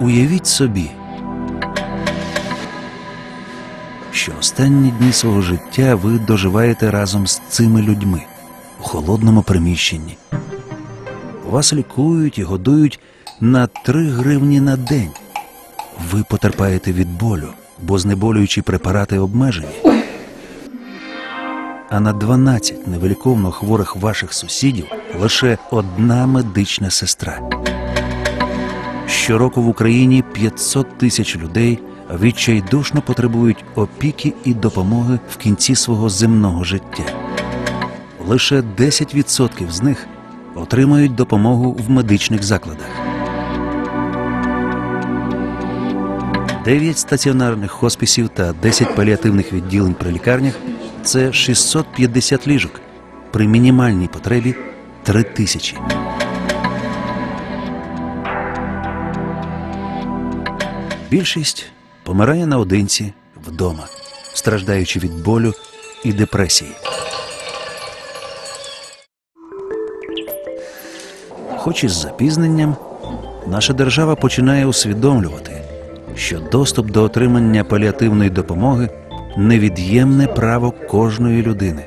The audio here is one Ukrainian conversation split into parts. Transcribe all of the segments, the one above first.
Уявіть собі, що останні дні свого життя ви доживаєте разом з цими людьми у холодному приміщенні. Вас лікують і годують на 3 гривні на день. Ви потерпаєте від болю, бо знеболюючі препарати обмежені. А на 12 невиліковно хворих ваших сусідів лише одна медична сестра. Щороку в Україні 500 тисяч людей відчайдушно потребують опіки і допомоги в кінці свого земного життя. Лише 10% з них отримають допомогу в медичних закладах. 9 стаціонарних хосписів та 10 паліативних відділень при лікарнях це 650 ліжок при мінімальній потребі 3 тисячі. Більшість помирає наодинці вдома, страждаючи від болю і депресії. Хоч із запізненням, наша держава починає усвідомлювати, що доступ до отримання паліативної допомоги невід'ємне право кожної людини.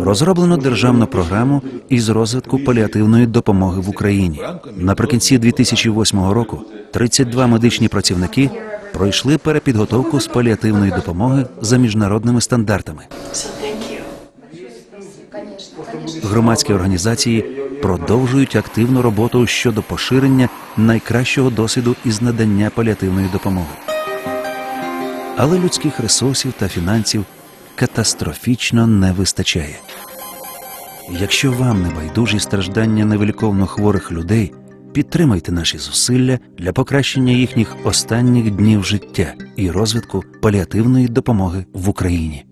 Розроблено державну програму із розвитку паліативної допомоги в Україні. Наприкінці 2008 року 32 медичні працівники пройшли перепідготовку з паліативної допомоги за міжнародними стандартами. Громадські організації продовжують активну роботу щодо поширення найкращого досвіду із надання паліативної допомоги. Але людських ресурсів та фінансів катастрофічно не вистачає. Якщо вам не байдужі страждання невиліковно хворих людей, підтримайте наші зусилля для покращення їхніх останніх днів життя і розвитку паліативної допомоги в Україні.